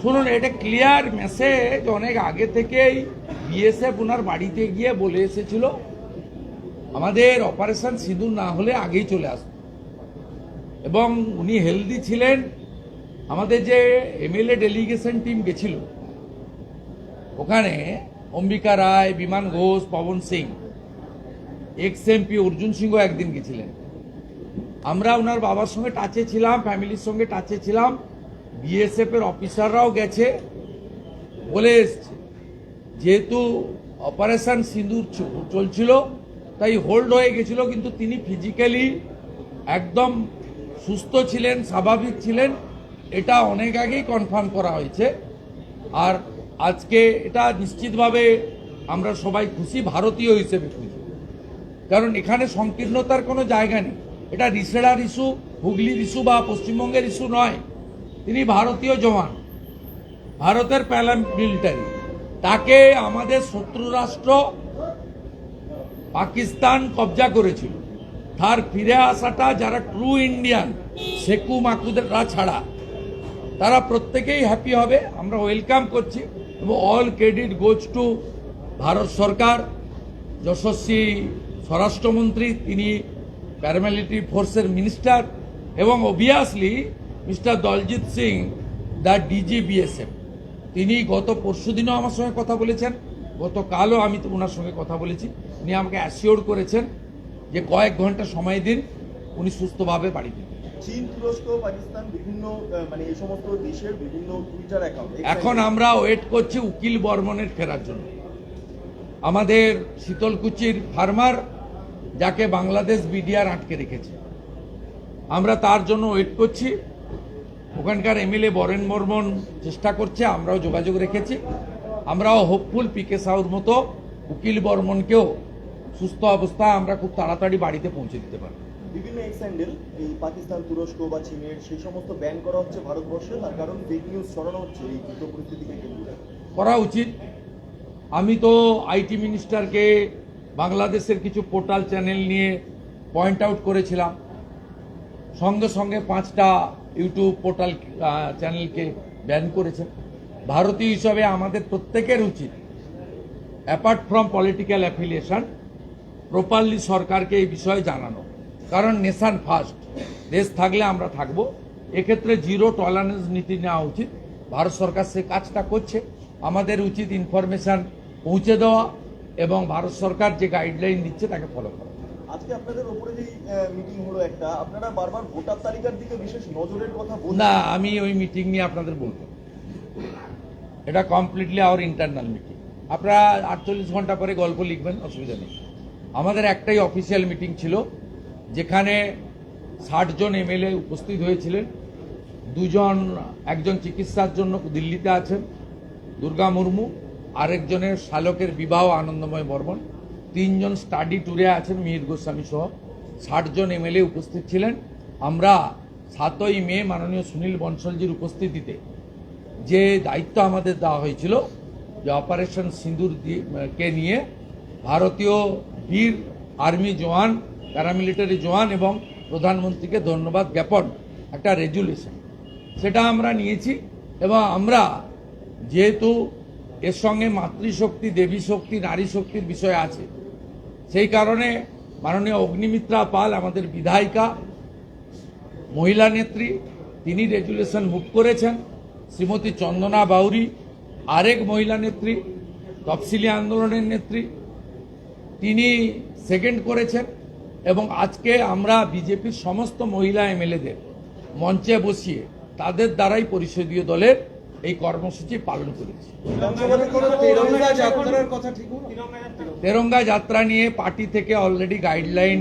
শুনুন, এটা clear message অনেক আগে থেকেই বিএসএফ ওনার বাড়িতে গিয়ে বলে এসেছিল। আমাদের অপারেশন সিঁদুর না হলে আগেই চলে আসবে এবং উনি হেলদি ছিলেন। আমাদের যে এমএলএ ডেলিগেশন টিম গেছিল, ওখানে অম্বিকা রায়, বিমান ঘোষ, পবন সিং এক্স এমপি অর্জুন সিংহ একদিন গেছিলেন। আমরা ওনার বাবার সঙ্গে টাচে ছিলাম ফ্যামিলির সঙ্গে টাচে ছিলাম। বিএসএফ এর অফিসাররাও গেছে, বলে এসছে। যেহেতু অপারেশন সিঁদুর চলছিল, তাই হোল্ড হয়ে গেছিল, কিন্তু তিনি ফিজিক্যালি একদম সুস্থ ছিলেন, স্বাভাবিক ছিলেন। এটা অনেক আগেই কনফার্ম করা হয়েছে। আর আজকে এটা নিশ্চিতভাবে আমরা সবাই খুশি, ভারতীয় হিসেবে খুশি। কারণ এখানে সংকীর্ণতার কোনো জায়গা নেই। এটা রিসেড়ার ইস্যু হুগলির ইস্যু বা পশ্চিমবঙ্গের ইস্যু নয়। তিনি ভারতীয় জওয়ান। ভারতের প্যালাম মিলিটারি তাকে আমাদের শত্রু রাষ্ট্র পাকিস্তান কবজা করেছিল। তার ফিরে আসাটা যারা ট্রু ইন্ডিয়ান শেকু মাকুদরা ছাড়া, তারা প্রত্যেকেই হ্যাপি হবে। আমরা ওয়েলকাম করছি এবং all credit goes to Bharat সরকার। যশস্বী স্বরাষ্ট্রমন্ত্রী, তিনি প্যারামিলিটারি ফোর্সের মিনিস্টার এবং obviously Mister Daljit Singh the DG BSF তিনি গত পরশুদিনও আমার সঙ্গে কথা বলেছেন। গতকালও আমি তো ওনার সঙ্গে কথা বলেছি। উনি আমাকে অ্যাসিওর করেছেন যে কয়েক ঘণ্টা সময় দিন উনি সুস্থভাবে বাড়ি দিন চীন তুরস্ক পাকিস্তান বিভিন্ন মানে এই সমস্ত দেশের বিভিন্ন টুইটার অ্যাকাউন্ট এখন আমরা ওয়েট করছি উকিল বর্মনের ফেরার জন্য। আমাদের শীতলকুচির ফার্মার যাকে বাংলাদেশ বিডিআর আটকে রেখেছে। আমরা তার জন্য ওয়েট করছি। ওখানকার এমএলএ বরেন বর্মন চেষ্টা করছে আমরাও যোগাযোগ রেখেছি। আমরাও হোপফুল পি কে সাউর মতো উকিল বর্মনকেও সুস্থ অবস্থায় আমরা খুব তাড়াতাড়ি বাড়িতে পৌঁছে দিতে পারি বিভিন্ন এক্স হ্যান্ডেল এই পাকিস্তান তুরস্ক বা চীনের সেই সমস্ত ব্যান করা হচ্ছে ভারতবর্ষে তার কারণ ফেক নিউজ ছড়ানো হচ্ছে এই পরিস্থিতিকে করা। উচিত। আমি তো আইটি মিনিস্টারকে বাংলাদেশের কিছু পোর্টাল চ্যানেল নিয়ে পয়েন্ট আউট করেছিলাম। সঙ্গে সঙ্গে পাঁচটা ইউটিউব পোর্টাল চ্যানেলকে ব্যান করেছেন। ভারতীয় হিসাবে আমাদের প্রত্যেকের উচিত apart from political affiliation properly সরকারকে এই বিষয়ে জানানো। কারণ নেশান ফার্স্ট দেশ থাকলে আমরা থাকব। এক্ষেত্রে জিরো টলারেন্স নীতি নেওয়া উচিত। ভারত সরকার সে কাজটা করছে। আমাদের উচিত ইনফরমেশন পৌঁছে দেওয়া এবং ভারত সরকার যে গাইডলাইন দিচ্ছে তাকে ফলো করা। আজকে আপনাদের ওপরে যে মিটিং হলো একটা, আপনারা বারবার ভোটার তালিকার দিকে বিশেষ নজরের কথা বলছেন। না, আমি ওই মিটিং নিয়ে আপনাদের বলব। এটা কমপ্লিটলি আওয়ার ইন্টারনাল মিটিং আপনারা আটচল্লিশ ঘণ্টা পরে গল্প লিখবেন, অসুবিধা নেই। আমাদের একটাই অফিসিয়াল মিটিং ছিল, যেখানে ষাট জন এমএলএ উপস্থিত হয়েছিলেন। দুজন, একজন চিকিৎসার জন্য দিল্লিতে আছেন, দুর্গা মুর্মু, আরেকজনের শালকের বিবাহ আনন্দময় বর্মন। তিনজন স্টাডি ট্যুরে আছেন মিহির গোস্বামী সহ। ষাট জন এমএলএ উপস্থিত ছিলেন। আমরা সাতই মে মাননীয় সুনীল বনসলজির উপস্থিতিতে যে দায়িত্ব আমাদের দেওয়া হয়েছিল, যে অপারেশন সিঁদুর কে নিয়ে, ভারতীয় বীর আর্মি জওয়ান প্যারামিলিটারি জওয়ান এবং প্রধানমন্ত্রীকে ধন্যবাদ জ্ঞাপন, একটা রেজুলেশন সেটা আমরা নিয়েছি এবং আমরা যেহেতু এর সঙ্গে মাতৃশক্তি দেবী শক্তি নারী শক্তির বিষয় আছে সেই কারণে মাননীয় অগ্নিমিত্রা পাল, আমাদের বিধায়িকা, মহিলা নেত্রী, তিনি রেজুলেশন মুভ করেছেন। শ্রীমতী চন্দনা বাউরি, আরেক মহিলা নেত্রী, তফসিলি আন্দোলনের নেত্রী, তিনি সেকেন্ড করেছেন এবং আজকে আমরা বিজেপির সমস্ত মহিলা এমএলএদের মঞ্চে বসিয়ে তাদের দ্বারাই পরিষদীয় দলের এই কর্মসূচি পালন করেছি। তেরঙ্গা যাত্রা নিয়ে পার্টি থেকে অলরেডি গাইডলাইন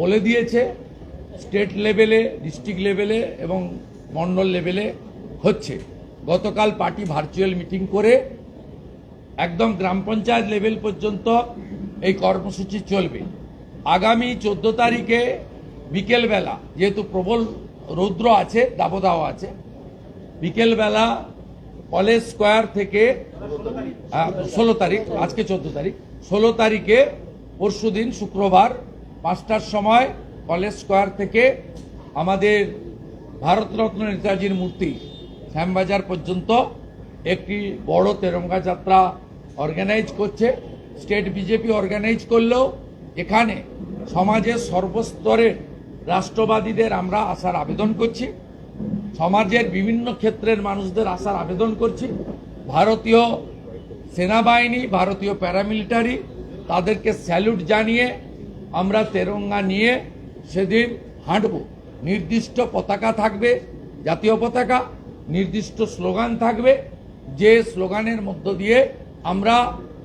বলে দিয়েছে। স্টেট লেভেলে ডিস্ট্রিক্ট লেভেলে এবং মন্ডল লেভেলে হচ্ছে। গতকাল পার্টি ভার্চুয়াল মিটিং করে একদম গ্রাম পঞ্চায়েত লেভেল পর্যন্ত এই কর্মসূচি চলবে। আগামী চোদ্দ তারিখে বিকেলবেলা, যেহেতু প্রবল রৌদ্র আছে, দাবদাহ আছে বিকেলবেলা কলেজ স্কোয়ার থেকে ষোলো তারিখ, আজকে চোদ্দ তারিখ, ষোলো তারিখে পরশু দিন শুক্রবার পাঁচটার সময় কলেজ স্কোয়ার থেকে আমাদের ভারতরত্ন নেতাজির মূর্তি শ্যামবাজার পর্যন্ত একটি বড় তেরঙ্গা যাত্রা অর্গানাইজ করছে। স্টেট বিজেপি অর্গানাইজ করলেও এখানে সমাজের সর্বস্তরের রাষ্ট্রবাদীদের আমরা আসার আবেদন করছি। সমাজের বিভিন্ন ক্ষেত্রের মানুষদের আসার আবেদন করছি। ভারতীয় সেনাবাহিনী, ভারতীয় প্যারামিলিটারি তাদেরকে স্যালুট জানিয়ে আমরা তেরঙ্গা নিয়ে সেদিন হাঁটব। নির্দিষ্ট পতাকা থাকবে, জাতীয় পতাকা, নির্দিষ্ট স্লোগান থাকবে। যে স্লোগানের মধ্য দিয়ে আমরা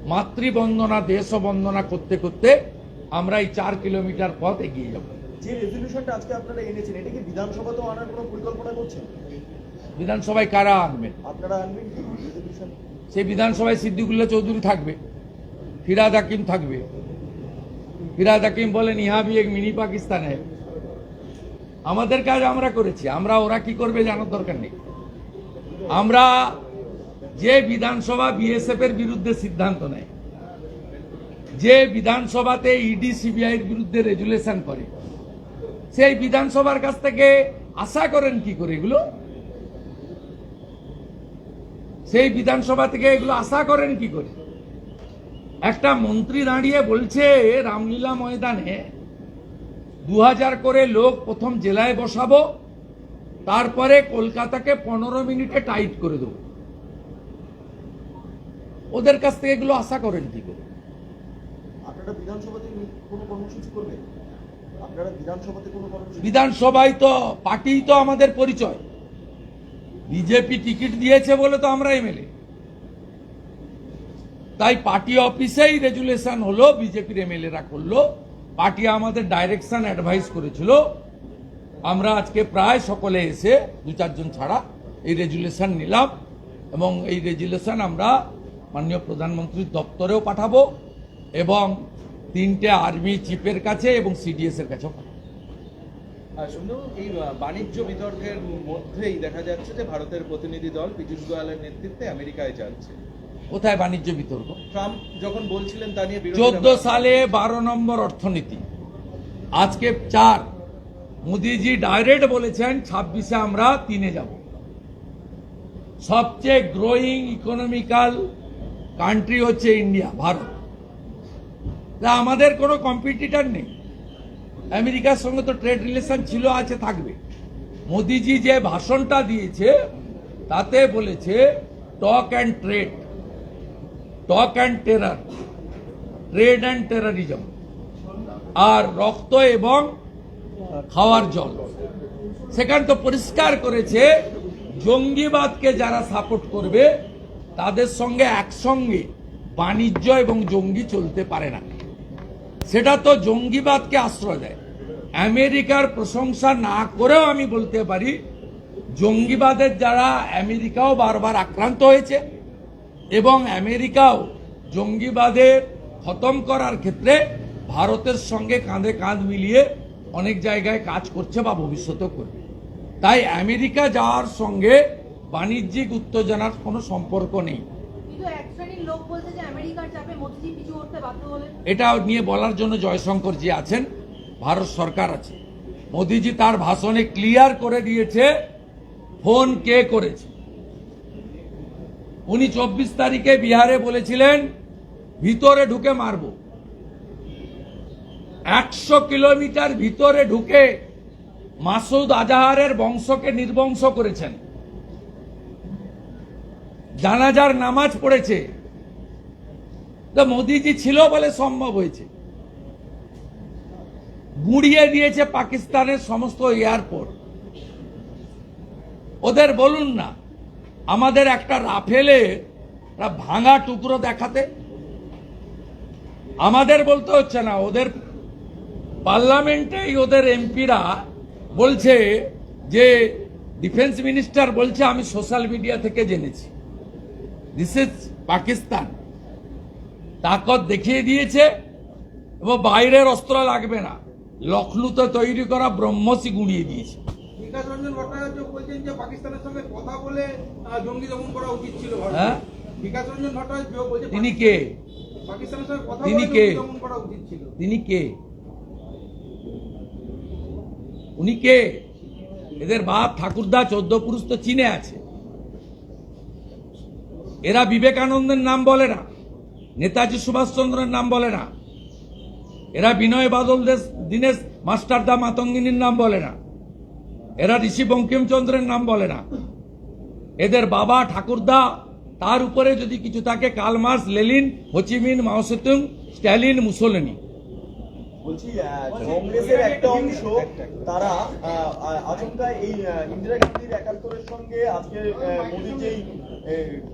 মাতৃবন্দনা দেশ বন্দনা করতে করতে আমরা এই চার কিলোমিটার পথ এগিয়ে যাব। যে রেজলিউশনটা আজকে আপনারা এনেছেন এটা কি বিধানসভাতেও আনার কোনো পরিকল্পনা করছেন? বিধানসভায় কারা আনবেন আপনারা আনবেন কি রেজলিউশন সেই বিধানসভায় সিদ্দিকুল্লাহ চৌধুরী থাকবে ফিরাদ হাকিম থাকবে। ফিরাদ হাকিম বলেন ইহা ভি এক মিনি পাকিস্তান আমাদের কাজ আমরা করেছি আমরা ওরা কি করবে জানার দরকার নেই। আমরা যে বিধানসভা বিএসএফ এর বিরুদ্ধে সিদ্ধান্ত নেয় যে বিধানসভাতে ইডি সিবিআই এর বিরুদ্ধে রেজুলেশন করে সেই বিধানসভার কাছ থেকে আশা করেন কি করে এগুলো? সেই বিধানসভা থেকে এগুলো আশা করেন কি করে? একটা মন্ত্রী দাঁড়িয়ে বলছে, রামলীলা ময়দানে দু হাজার করে লোক প্রথম জেলায় বসাবো, তারপরে কলকাতাকে পনেরো মিনিটে টাইট করে দেবো। ওদের কাছ থেকে এগুলো আশা করেন কি করে? আপনারা বিধানসভাতে কোনো কর্মসূচি করবেন? বিধানসভায় তো পার্টি তো আমাদের পরিচয়। বিজেপি টিকিট দিয়েছে বলে তো আমরা এমএলএ। তাই পার্টি অফিসেই রেজুলেশন হলো, বিজেপির এমএলএরা করল। পার্টি আমাদের ডাইরেকশন অ্যাডভাইস করেছিল। আমরা আজকে প্রায় সকলে এসে দু চারজন ছাড়া এই রেজুলেশন নিলাম এবং এই রেজুলেশন আমরা মাননীয় প্রধানমন্ত্রীর দপ্তরেও পাঠাবো এবং তিনটে আর্মি চিফের কাছে এবং সিডিএস এর শুধু এই বাণিজ্য বিতর্কের মধ্যেই দেখা যাচ্ছে যে ভারতের প্রতিনিধি দল পীযূষ গোয়ালের নেতৃত্বে আমেরিকায় যাচ্ছে। কোথায় বাণিজ্য বিতর্ক? ট্রাম্প যখন বলছিলেন তা নিয়ে চোদ্দ সালে বারো নম্বর অর্থনীতি। আজকে চার। মোদিজি ডাইরেক্ট বলেছেন ছাব্বিশে আমরা তিনে যাব। সবচেয়ে গ্রোয়িং ইকোনমিক্যাল কান্ট্রি হচ্ছে ইন্ডিয়া ভারত। তা আমাদের কোনো কম্পিটিটার নেই। আমেরিকার সঙ্গে তো ট্রেড রিলেশন ছিল, আছে, থাকবে। মোদিজি যে ভাষণটা দিয়েছে, তাতে বলেছে talk and trade talk and terror trade and terrorism আর রক্ত এবং খাওয়ার জল। সেখানে তো পরিষ্কার করেছে, জঙ্গিবাদকে যারা সাপোর্ট করবে, তাদের সঙ্গে একসঙ্গে বাণিজ্য এবং জঙ্গি চলতে পারে না। সেটা তো জঙ্গিবাদকে আশ্রয় দেয়। আমেরিকার প্রশংসা না করেও আমি বলতে পারি, জঙ্গিবাদের যারা আমেরিকাও বারবার আক্রান্ত হয়েছে এবং আমেরিকাও জঙ্গিবাদের খতম করার ক্ষেত্রে ভারতের সঙ্গে কাঁধে কাঁধ মিলিয়ে অনেক জায়গায় কাজ করছে বা ভবিষ্যতেও করবে। তাই আমেরিকা যাওয়ার সঙ্গে বাণিজ্যিক উত্তেজনার কোনো সম্পর্ক নেই। এটা নিয়ে বলার জন্য জয়শঙ্কর জি আছেন, ভারত সরকার আছে। মোদিজি তার ভাষণে ক্লিয়ার করে দিয়েছে ফোন কে করেছে। উনি চব্বিশ তারিখে বিহারে বলেছিলেন, ভিতরে ঢুকে মারব। একশো কিলোমিটার ভিতরে ঢুকে মাসুদ আজাহারের বংশকে নির্বংশ করেছেন। জানাজার নামাজ পড়েছে। তো মোদিজি ছিল বলে সম্ভব হয়েছে। গুড়িয়ে দিয়েছে পাকিস্তানের সমস্ত এয়ারপোর্ট। ওদের বলুন না, আমাদের একটা রাফেলে ভাঙা টুকরো দেখাতে। আমাদের বলতে হচ্ছে না, ওদের পার্লামেন্টেই ওদের এমপিরা বলছে যে, ডিফেন্স মিনিস্টার বলছে, আমি সোশ্যাল মিডিয়া থেকে জেনেছি। দিস ইজ পাকিস্তান তাকত দেখিয়ে দিয়েছে এবং বাইরের অস্ত্র লাগবে না। লখনৌতে তৈরি করা ব্রহ্মসী গুঁড়িয়ে দিয়েছে। বিকাশ রঞ্জন ভট্টাচার্য বলছেন যে পাকিস্তানের সঙ্গে কথা বলে জঙ্গি দমন করা উচিত ছিল হ্যাঁ? বিকাশ রঞ্জন ভট্টাচার্য বলছে তিনি কে? পাকিস্তানের সঙ্গে কথা তিনি কে? দমন করা উচিত ছিল। তিনি কে? উনি কে? এদের বাপ ঠাকুরদা চোদ্দ পুরুষ তো চীনে আছে। এরা বিবেকানন্দের নাম বলে না। নেতাজি সুভাষচন্দ্রের নাম বলে না। এরা বিনয় বাদল দীনেশ মাস্টারদা মাতঙ্গিনীর নাম বলে না। এরা ঋষি বঙ্কিমচন্দ্রের নাম বলে না। এদের বাবা ঠাকুরদা, তার উপরে যদি কিছু থাকে, Karl Marx, Lenin, Ho Chi Minh, Mao Tse Tung, Stalin, Mussolini. বলছি কংগ্রেসের একটা অংশ তারা আচমকা এই ইন্দিরা গান্ধীর একাত্তরের সঙ্গে আজকে মোদির যেই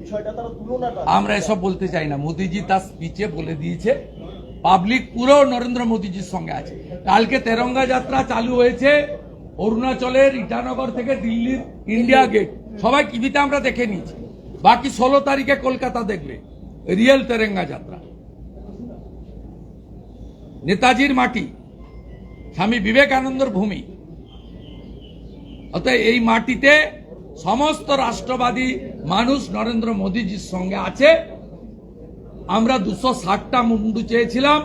বিষয়টা তারা তুলনাটা আমরা এসব বলতে চাই না। মোদিজি তার স্পিচে বলে দিয়েছে পাবলিক পুরো নরেন্দ্র মোদিজির সঙ্গে আছে। কালকে তেরঙ্গা যাত্রা চালু হয়েছে অরুণাচলের ইটানগর থেকে দিল্লির ইন্ডিয়া গেট সবাই টিভিতে আমরা দেখে নিয়েছি। বাকি ষোলো তারিখে কলকাতা দেখবে রিয়েল তেরেঙ্গা যাত্রা। নেতাজির মাটি, স্বামী বিবেকানন্দর ভূমি। অতএব এই মাটিতে সমস্ত রাষ্ট্রবাদী মানুষ নরেন্দ্র মোদীজির সঙ্গে আছে। আমরা দুশো ষাটটা মুন্ডু চেয়েছিলাম।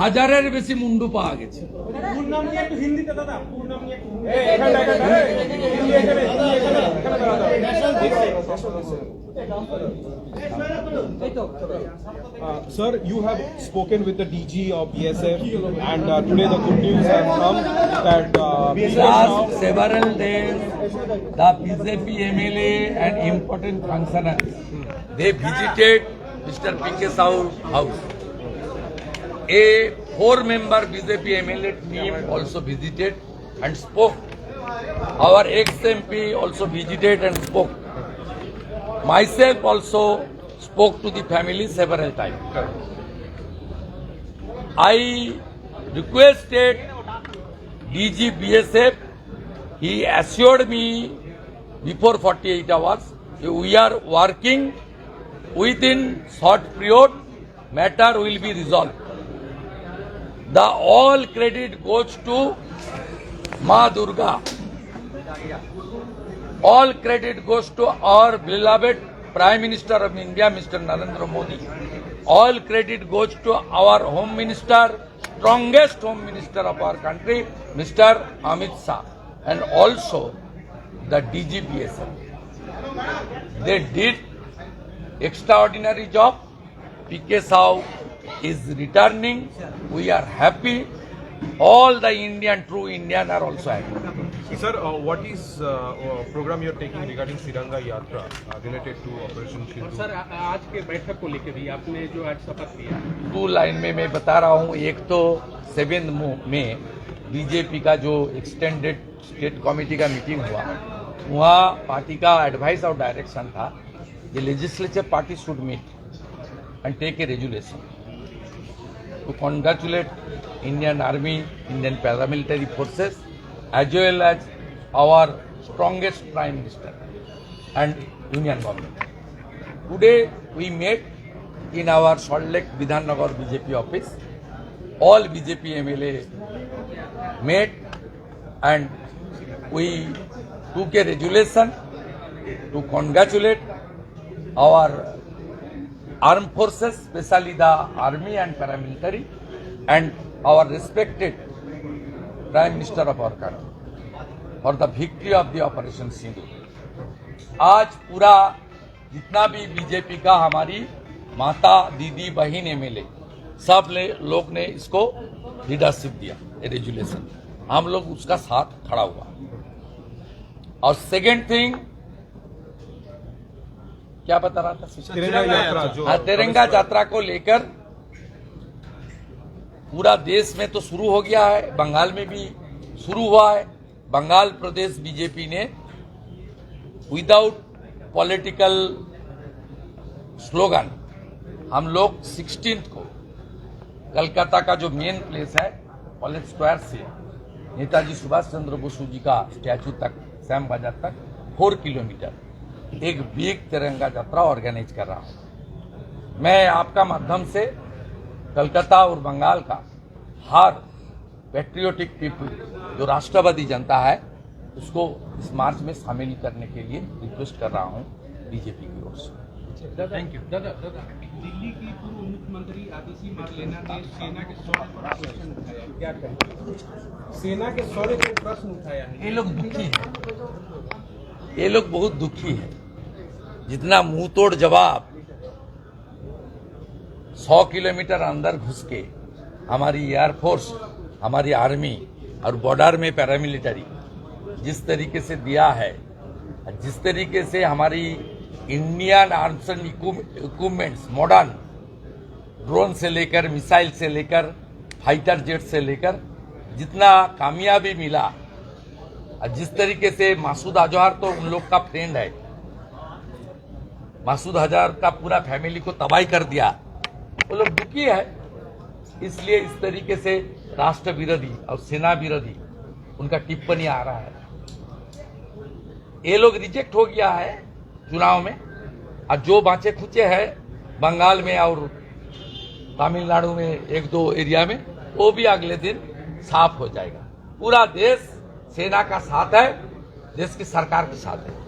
হাজারের বেশি মুন্ডু পাওয়া গেছে Uh, Sir, you have spoken with the DG of BSF, and uh, today the good news has come that uh, Last several days, the BJP MLA and important functionaries, they visited Mr. P.K. Sahu house. A four-member BJP MLA team also visited and spoke. Our ex-MP also visited and spoke. Myself also spoke to the family several times. I requested DG BSF, he assured me before 48 hours, we are working within short period, matter will be resolved. The all credit goes to Ma Durga. All credit goes to our beloved Prime Minister of India, Mr. Narendra Modi. All credit goes to our Home Minister, strongest Home Minister of our country, Mr. Amit Shah, and also the DGPSF. They did extraordinary job. PK Sahu is returning. We are happy. All the Indian, true Indian are also happy. Sir, uh, what is uh, uh, program you are taking regarding Siranga Yatra uh, related to Operation Sindhu? Sir आ- आज के बैठक को लेकर भी आपने जो आज शपथ लिया टू लाइन में मैं बता रहा हूँ एक तो सेवेंथ में बीजेपी का जो एक्सटेंडेड स्टेट कमेटी का मीटिंग हुआ वहाँ पार्टी का एडवाइस और डायरेक्शन था ये legislature party should meet and take a resolution to congratulate Indian Army, Indian paramilitary forces, as well as our strongest Prime Minister and Union Government. Today we met in our Salt Lake Vidhan Nagar BJP office. All BJP MLA met and we took a resolution to congratulate our armed forces, especially the army and paramilitary, and our respected Prime Minister of our country for the victory of the Operation Sindhu. आज पूरा जितना भी BJP का हमारी माता दीदी बहन MLA सब ले, लोग ने इसको लीडरशिप दिया रेजुलेशन हम लोग उसका साथ खड़ा हुआ और सेकेंड थिंग क्या बता रहा था? तिरंगा यात्रा जो हाँ, तिरंगा यात्रा को लेकर पूरा देश में तो शुरू हो गया है बंगाल में भी शुरू हुआ है। बंगाल प्रदेश बीजेपी ने विदाउट पॉलिटिकल स्लोगन हम लोग 16th को कलकत्ता का जो मेन प्लेस है कॉलेज स्क्वायर से नेताजी सुभाष चंद्र बोसू जी का स्टैचू तक सैम बाज़ार तक फोर किलोमीटर एक बिग तिरंगा यात्रा ऑर्गेनाइज कर रहा हूँ। मैं आपका माध्यम से कलकत्ता और बंगाल का हर पेट्रियोटिक पीपल जो राष्ट्रवादी जनता है उसको इस मार्च में शामिल करने के लिए रिक्वेस्ट कर रहा हूँ बीजेपी की ओर से। थैंक यू दादा दादा दिल्ली की पूर्व मुख्यमंत्री आदिशी मार्लेना ने सेना के शौर्य पर प्रश्न उठाया क्या कहें? सेना के शौर्य पर प्रश्न उठाया है। ये लोग दुखी हैं। ये लोग बहुत दुखी हैं। जितना मुँह तोड़ जवाब, सौ किलोमीटर अंदर घुस के हमारी एयरफोर्स हमारी आर्मी और बॉर्डर में पैरामिलिट्री जिस तरीके से दिया है, जिस तरीके से हमारी Indian arms and equipments modern drone से लेकर मिसाइल से लेकर फाइटर जेट से लेकर जितना कामयाबी मिला जिस तरीके से मासूद अजहर तो उन लोग का फ्रेंड है। मासूद हज़ार का पूरा फैमिली को तबाही कर दिया। वो लोग दुखी है। इसलिए इस तरीके से राष्ट्र विरोधी और सेना विरोधी उनका टिप्पणी आ रहा है। ये लोग रिजेक्ट हो गया है चुनाव में। और जो बाँचे खुचे है बंगाल में और तमिलनाडु में, एक दो एरिया में, वो भी अगले दिन साफ़ हो जाएगा। पूरा देश सेना का साथ है, देश की सरकार के साथ है।